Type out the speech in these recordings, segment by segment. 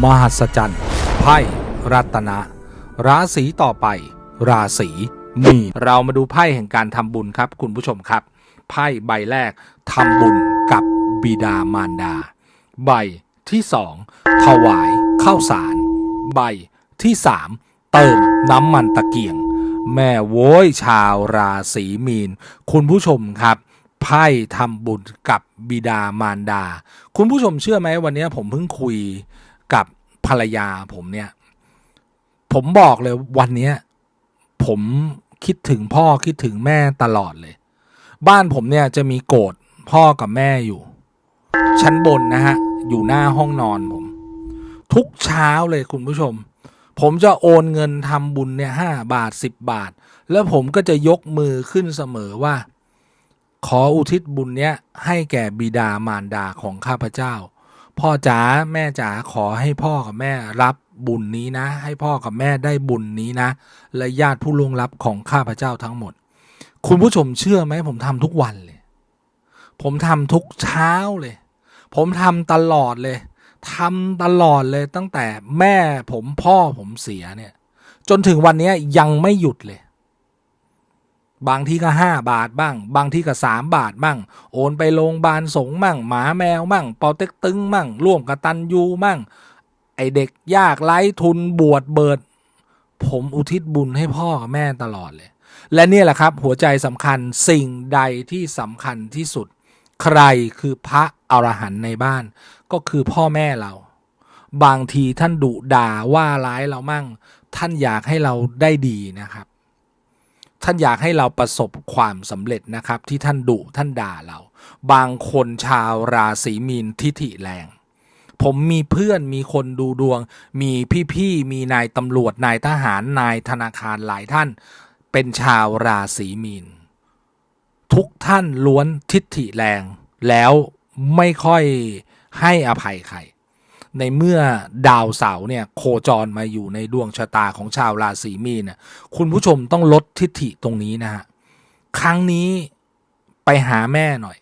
มหัศจรรย์ไพ่รัตนะ ราศีต่อไป ราศีมีเรามาดูไพ่แห่งการทำบุญครับ คุณผู้ชมครับ ไพ่ใบแรกทำบุญกับบิดามารดา ใบที่สองถวายข้าวสาร ใบที่สามเติมน้ำมันตะเกียง แม่โว้ยชาวราศีมีน คุณผู้ชมครับไพ่ทำบุญกับบิดามารดา คุณผู้ชมเชื่อไหมวันนี้ผมเพิ่งคุย รรยาผมเนี่ย ผมบอกเลยวันเนี้ย ผมคิดถึงพ่อคิดถึงแม่ตลอดเลย บ้านผมเนี่ยจะมีโกรธพ่อกับแม่อยู่ ชั้นบนนะฮะ อยู่หน้าห้องนอนผม ทุกเช้าเลยคุณผู้ชม ผมจะโอนเงินทำบุญเนี่ยห้าบาทสิบบาท แล้วผมก็จะยกมือขึ้นเสมอว่า ขออุทิศบุญเนี้ยให้แก่บิดามารดาของข้าพเจ้า พ่อจ๋าแม่จ๋าขอให้พ่อกับแม่รับบุญนี้นะ ให้พ่อกับแม่ได้บุญนี้นะ และญาติผู้ล่วงลับของข้าพเจ้าทั้งหมด คุณผู้ชมเชื่อไหมผมทำทุกวันเลย ผมทำทุกเช้าเลย ผมทำตลอดเลยทำตลอดเลยตั้งแต่แม่ผมพ่อผมเสียเนี่ย จนถึงวันนี้ยังไม่หยุดเลย บางที่ก็ห้าบาทบ้าง บางที่ก็สามบาทบ้าง โอนไปโรงพยาบาลสงมั่ง หมาแมวมั่งเปาเต็กตึงมั่ง ร่วมกตันยูมั่ง ไอเด็กยากไร้ทุนบวชเบิด ผมอุทิศบุญให้พ่อกับแม่ตลอดเลย และนี่แหละครับหัวใจสำคัญสิ่งใดที่สำคัญที่สุด ใครคือพระอรหันต์ในบ้าน ก็คือพ่อแม่เรา บางทีท่านดุด่าว่าร้ายเรามั่ง ท่านอยากให้เราได้ดีนะครับ ท่านอยากให้เราประสบความสำเร็จนะครับ ที่ท่านดุท่านด่าเรา บางคนชาวราศีมีนทิฐิแรง ผมมีเพื่อนมีคนดูดวง มีพี่ๆมีนายตำรวจนายทหารนายธนาคารหลายท่าน เป็นชาวราศีมีน ทุกท่านล้วนทิฐิแรง แล้วไม่ค่อยให้อภัยใคร ในเมื่อดาวเสาเนี่ยโคจรมาอยู่ในดวงชะตาของชาวราศีมีนนะคุณผู้ชมต้องลดทิฐิตรงนี้นะฮะครั้งนี้ไปหาแม่หน่อย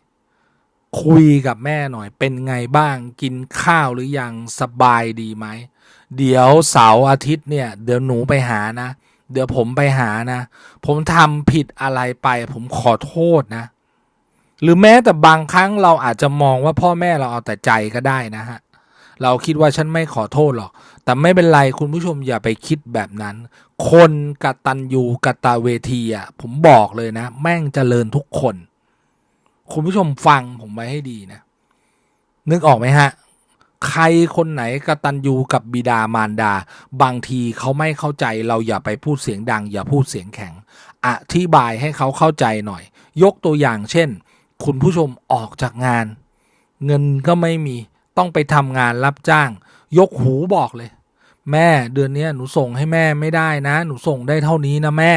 คุยกับแม่หน่อย เป็นไงบ้างกินข้าวหรือยังสบายดีไหม เดี๋ยวเสาร์อาทิตย์เนี่ย เดี๋ยวหนูไปหานะ เดี๋ยวผมไปหานะ ผมทำผิดอะไรไป ผมขอโทษนะ หรือแม้แต่บางครั้งเราอาจจะมองว่าพ่อแม่เราเอาแต่ใจก็ได้นะฮะ เราคิดว่าฉันไม่ขอโทษหรอก แต่ไม่เป็นไรคุณผู้ชมอย่าไปคิดแบบนั้น คนกตัญญูกตเวทีอะผมบอกเลยนะ แม่งเจริญทุกคน คุณผู้ชมฟังผมไว้ให้ดีนะ นึกออกไหมฮะ ใครคนไหนกตัญญูกับบิดามารดา บางทีเขาไม่เข้าใจ เราอย่าไปพูดเสียงดัง อย่าพูดเสียงแข็ง อธิบายให้เขาเข้าใจหน่อย ยกตัวอย่างเช่น คุณผู้ชมออกจากงาน เงินก็ไม่มี ต้องไปทำงานรับจ้าง ยกหูบอกเลย แม่เดือนนี้หนูส่งให้แม่ไม่ได้นะ หนูส่งได้เท่านี้นะแม่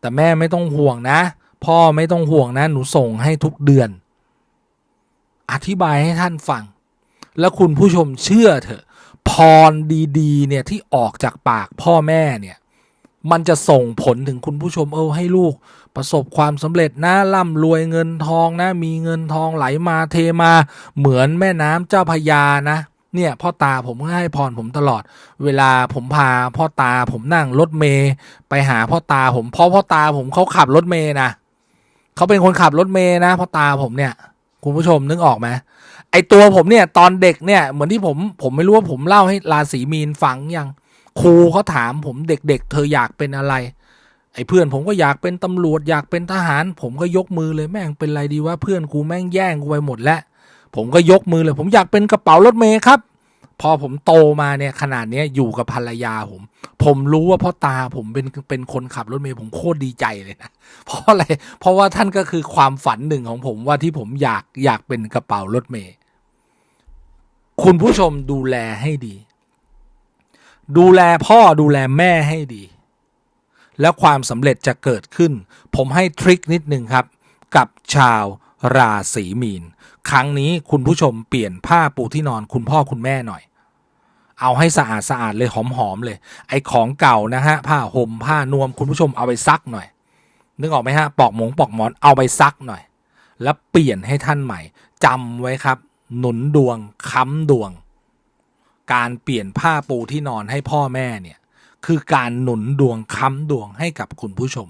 แต่แม่ไม่ต้องห่วงนะ พ่อไม่ต้องห่วงนะ หนูส่งให้ทุกเดือน อธิบายให้ท่านฟัง แล้วคุณผู้ชมเชื่อเถอะพรดีๆ เนี่ยที่ออกจากปากพ่อแม่เนี่ย มันจะส่งผลถึงคุณผู้ชมเออให้ลูก ประสบความสำเร็จนะร่ำรวยเงินทองนะ มีเงินทองไหลมาเทมาเหมือนแม่น้ำเจ้าพยานะเนี่ยพ่อตาผมก็ให้พรผมตลอด เวลาผมพาพ่อตาผมนั่งรถเมย์ไปหาพ่อตาผมเพราะพ่อตาผมเขาขับรถเมย์นะเขาเป็นคนขับรถเมย์นะพ่อตาผมเนี่ย คุณผู้ชมนึกออกไหมไอตัวผมเนี่ยตอนเด็กเนี่ยเหมือนที่ผมผมไม่รู้ว่าผมเล่าให้ราศีมีนฟังยังครูเขาถามผมเด็กๆเธออยากเป็นอะไร ไอ้เพื่อนผมก็อยากเป็นตำรวจอยากเป็นทหาร ผมก็ยกมือเลยแม่งเป็นไรดีว่าเพื่อนกูแม่งแย่งกูไปหมดแล้วผมก็ยกมือเลย ผมอยากเป็นกระเป๋ารถเมย์ครับ พอผมโตมาเนี่ยขนาดเนี้ยอยู่กับภรรยาผม ผมรู้ว่าพ่อตาผมเป็นเป็นคนขับรถเมย์ผมโคตรดีใจเลยนะเพราะอะไรเพราะว่าท่านก็คือความฝันหนึ่งของผมว่าที่ผมอยากอยากเป็นกระเป๋ารถเมย์คุณผู้ชมดูแลให้ดี ดูแลพ่อดูแลแม่ให้ดี แล้วความสำเร็จจะเกิดขึ้น ผมให้ทริคนิดนึงครับ กับชาวราศีมีน ครั้งนี้คุณผู้ชมเปลี่ยนผ้าปูที่นอนคุณพ่อคุณแม่หน่อย เอาให้สะอาดสะอาดเลยหอมๆเลย ไอ้ของเก่านะฮะผ้าห่มผ้านวมคุณผู้ชมเอาไปซักหน่อย นึกออกไหมฮะปอกหมงปอกหมอนเอาไปซักหน่อย แล้วเปลี่ยนให้ท่านใหม่จำไว้ครับ หนุนดวงค้ำดวง การเปลี่ยนผ้าปูที่นอนให้พ่อแม่เนี่ย คือการหนุนดวงค้ำดวงให้กับคุณผู้ชม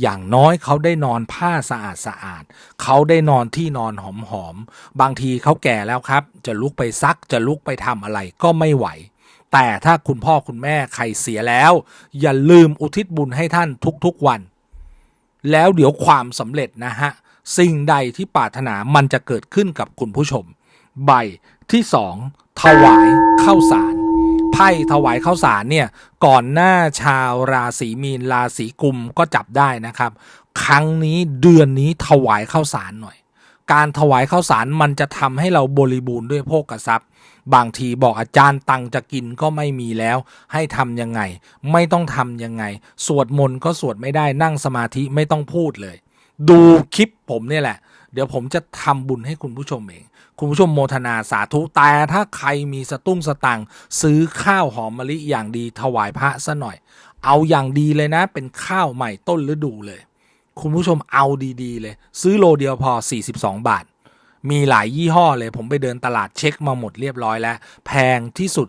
อย่างน้อยเขาได้นอนผ้าสะอาดสะอาด เขาได้นอนที่นอนหอมหอมๆบางทีเขาแก่แล้วครับ จะลุกไปซักจะลุกไปทำอะไรก็ไม่ไหว แต่ถ้าคุณพ่อคุณแม่ใครเสียแล้ว อย่าลืมอุทิศบุญให้ท่านทุกๆวัน แล้วเดี๋ยวความสำเร็จนะฮะ สิ่งใดที่ปรารถนามันจะเกิดขึ้นกับคุณผู้ชม ใบที่สองถวายข้าวสาร ไพ่ถวายข้าวสารเนี่ยก่อนหน้าชาวราศีมีนราศีกุมก็จับได้นะครับ ครั้งนี้เดือนนี้ถวายข้าวสารหน่อย การถวายข้าวสารมันจะทำให้เราบริบูรณ์ด้วยโภคทรัพย์ บางทีบอกอาจารย์ตังจะกินก็ไม่มีแล้ว ให้ทำยังไง ไม่ต้องทำยังไง สวดมนต์ก็สวดไม่ได้นั่งสมาธิไม่ต้องพูดเลย ดูคลิปผมเนี่ยแหละ เดี๋ยวผมจะทำบุญให้คุณผู้ชมเอง คุณผู้ชมโมทนาสาธุแต่ถ้าใครมีสตุ้งสตังซื้อข้าวหอมมะลิอย่างดีถวายพระซะหน่อย เอาอย่างดีเลยนะ เป็นข้าวใหม่ต้นฤดูเลย คุณผู้ชมเอาดีๆเลย ซื้อโลเดียวพอ 42 บาท มีหลายยี่ห้อเลย ผมไปเดินตลาดเช็คมาหมดเรียบร้อยแล้ว แพงที่สุด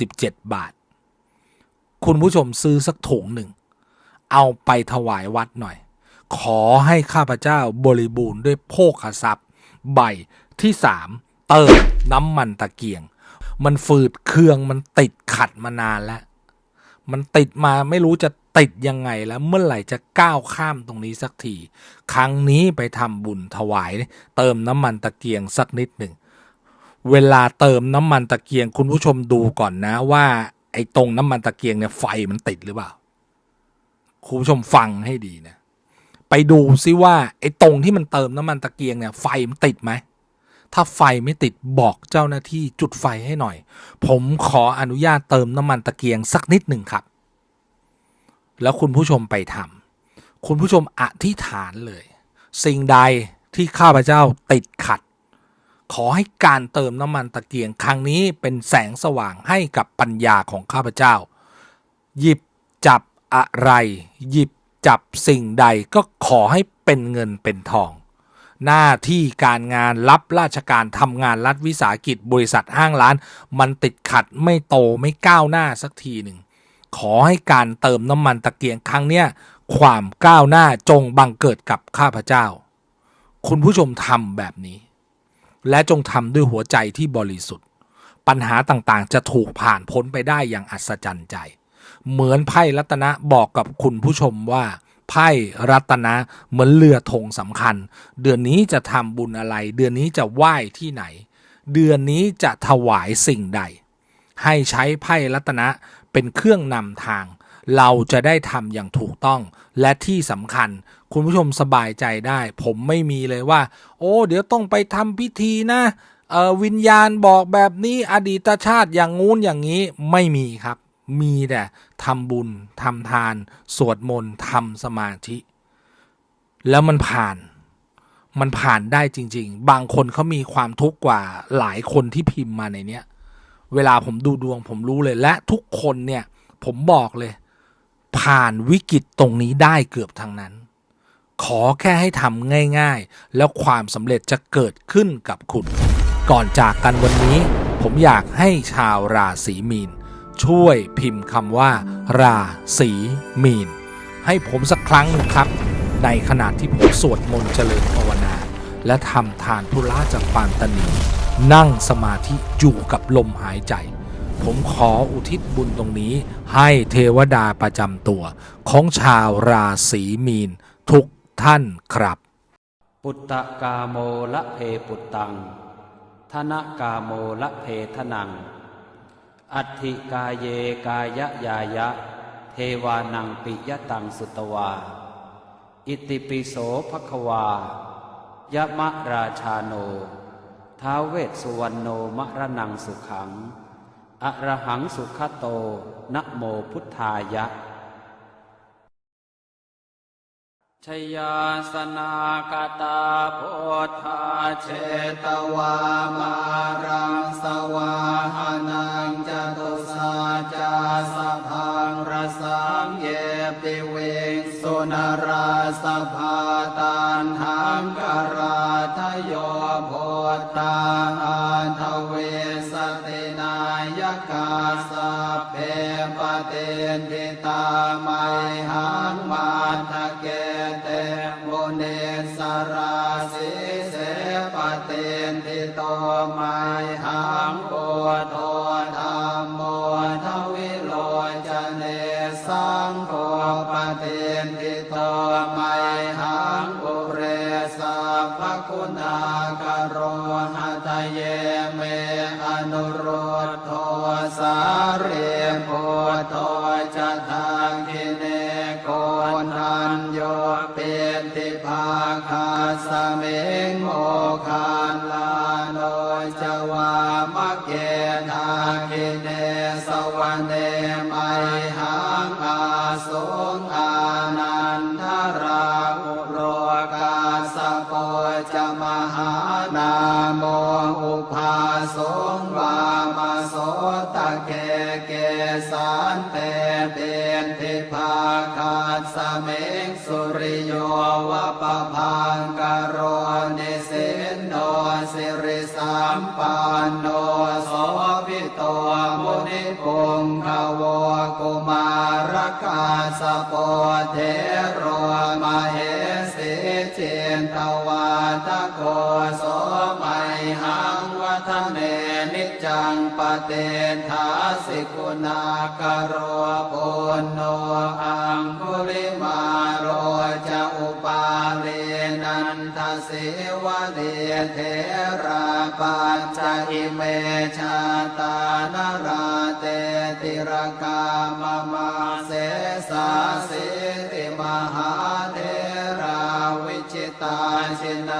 47 บาท คุณผู้ชมซื้อสักถุงหนึ่งเอาไปถวายวัดหน่อย ขอให้ข้าพเจ้าบริบูรณ์ด้วยโภคทรัพย์ ใบที่สามเติมน้ำมันตะเกียง มันฝืดเครื่องมันติดขัดมานานแล้ว มันติดมาไม่รู้จะติดยังไงแล้วเมื่อไหร่จะก้าวข้ามตรงนี้สักที ครั้งนี้ไปทำบุญถวาย เติมน้ำมันตะเกียงสักนิดหนึ่ง เวลาเติมน้ำมันตะเกียงคุณผู้ชมดูก่อนนะว่า ไอ้ตรงน้ำมันตะเกียงเนี่ยไฟมันติดหรือเปล่า คุณผู้ชมฟังให้ดีนะ ไปดูซิว่าไอ้ตรงที่มันเติมน้ำมันตะเกียงเนี่ยไฟมันติดไหม ถ้าไฟไม่ติดบอกเจ้าหน้าที่จุดไฟให้หน่อย ผมขออนุญาตเติมน้ำมันตะเกียงสักนิดหนึ่งครับ แล้วคุณผู้ชมไปทำคุณผู้ชมอธิษฐานเลย สิ่งใดที่ข้าพเจ้าติดขัด ขอให้การเติมน้ำมันตะเกียงครั้งนี้เป็นแสงสว่างให้กับปัญญาของข้าพเจ้า หยิบจับอะไร หยิบ จับสิ่งใดก็ขอให้เป็นเงินเป็นทอง หน้าที่การงานรับราชการทำงานรัฐวิสาหกิจบริษัทห้างร้าน มันติดขัดไม่โตไม่ก้าวหน้าสักทีหนึ่ง ขอให้การเติมน้ำมันตะเกียงครั้งเนี้ยความก้าวหน้าจงบังเกิดกับข้าพเจ้า คุณผู้ชมทำแบบนี้ และจงทำด้วยหัวใจที่บริสุทธิ์ ปัญหาต่างๆ จะถูกผ่านพ้นไปได้อย่างอัศจรรย์ใจ เหมือนไพ่รัตนะบอกกับคุณผู้ชมว่าไพ่รัตนะเหมือนเรือธงสำคัญ เดือนนี้จะทำบุญอะไร เดือนนี้จะไหว้ที่ไหน เดือนนี้จะถวายสิ่งใด ให้ใช้ไพ่รัตนะเป็นเครื่องนำทาง เราจะได้ทำอย่างถูกต้อง และที่สำคัญ คุณผู้ชมสบายใจได้ ผมไม่มีเลยว่า โอ้ เดี๋ยวต้องไปทำพิธีนะวิญญาณบอกแบบนี้อดีตชาติอย่างงู้นอย่างนี้ไม่มีครับ มีแต่ทำบุญทำทาน สวดมนต์ทำสมาธิ แล้วมันผ่านมันผ่านได้จริง ๆ บางคนเขามีความทุกข์กว่าหลายคนที่พิมพ์มาในเนี้ย เวลาผมดูดวงผมรู้เลย และทุกคนเนี่ยผมบอกเลย ผ่านวิกฤตตรงนี้ได้เกือบทั้งนั้น ขอแค่ให้ทำง่าย ๆ แล้วความสำเร็จจะเกิดขึ้นกับคุณ ก่อนจากกันวันนี้ ผมอยากให้ชาวราศีมีน ช่วยพิมพ์คำว่า ราศีมีน ให้ผมสักครั้งหนึ่งครับ ในขณะที่ผมสวดมนต์เจริญภาวนา และทำทานธุระจากปานตนี นั่งสมาธิอยู่กับลมหายใจ ผมขออุทิศบุญตรงนี้ ให้เทวดาประจำตัว ของชาวราศีมีน ทุกท่านครับ ปุตตะกาโมละเพปุตตังธนกาโมละเพทนัง อัติกาเยกายะยายะ เทวานังปิยตังสุตวา อิติปิโสภควายะมะราชาโน ท้าเวสสุวรรณโนมะระนังสุขังอะระหังสุขโตนะโมพุทธายะ ชยาสนากตาโพธาเชตวามารังสวาหานังจตุสาจาสะพังรสังเยปิเวงสุนราสภาตันหังกราทโยโพตาอันทเว เตนทิตาไมหังมาทะเกเตมุเนสราสิเสปเตนทิโตไมหังโอโทธรรมโมทวิโลจเนสังโฆปเตนทิโตไมหังปุเรสัพคุณากโรหะทะเยเมอนุโรธโทสาเร งโมคานลาโนจวามะเกทากิเนสวรรเนไมหังอาสงอานันทราอุโรกาสโปจะมหานาโมอุภาสงวามาโสตะเกเกสานเต สเมงสุริโยวะปะพังกโรนิสินโนสิริสัมปันโนโสภิโตมุนิปุงขวกุมารกาสโปเทโรมาเหสิเจนตวาตะโกโส จังปเตทาสิกุณากโรปุณโนอังคุลิมาโรจะอุปาเลนันทสิวะเดเทราปัจจอิเมชาตานราเตติรกามมาเสสาสิติมหาเทราวิจิตาชินา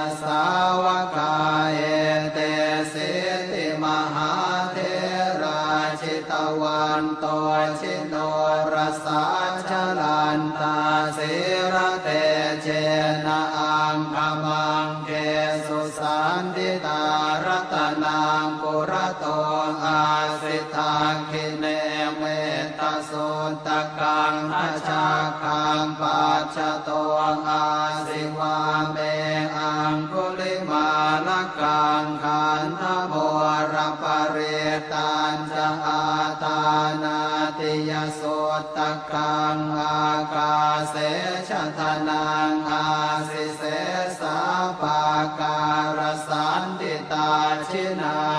คิเนเมตตาสุตตะกังอาชาคังปัจจโตอาสิวาเมอังคุลิมาลกังขันธโมรปเรตันจะอาตานาติยสุตตะกังอากาเสชะทนังอาสิเสสาปาการสันติตาชินา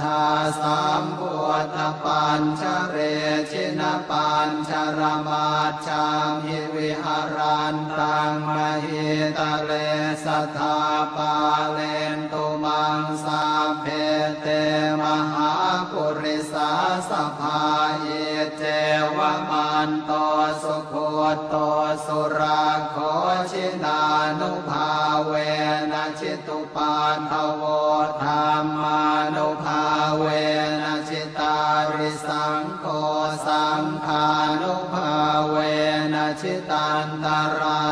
ทาสามพุทธปัญชเรชินปัญชรมาชามิวิหารันตังมหิตะเลสัทาปาเลนตุมังสาเพเตมหาปุริสาสภาเยเจวมันโตสุโคตโตสุราโคชินานุภาเวนะชิตุปาทโวธรรมา ชิตันตราย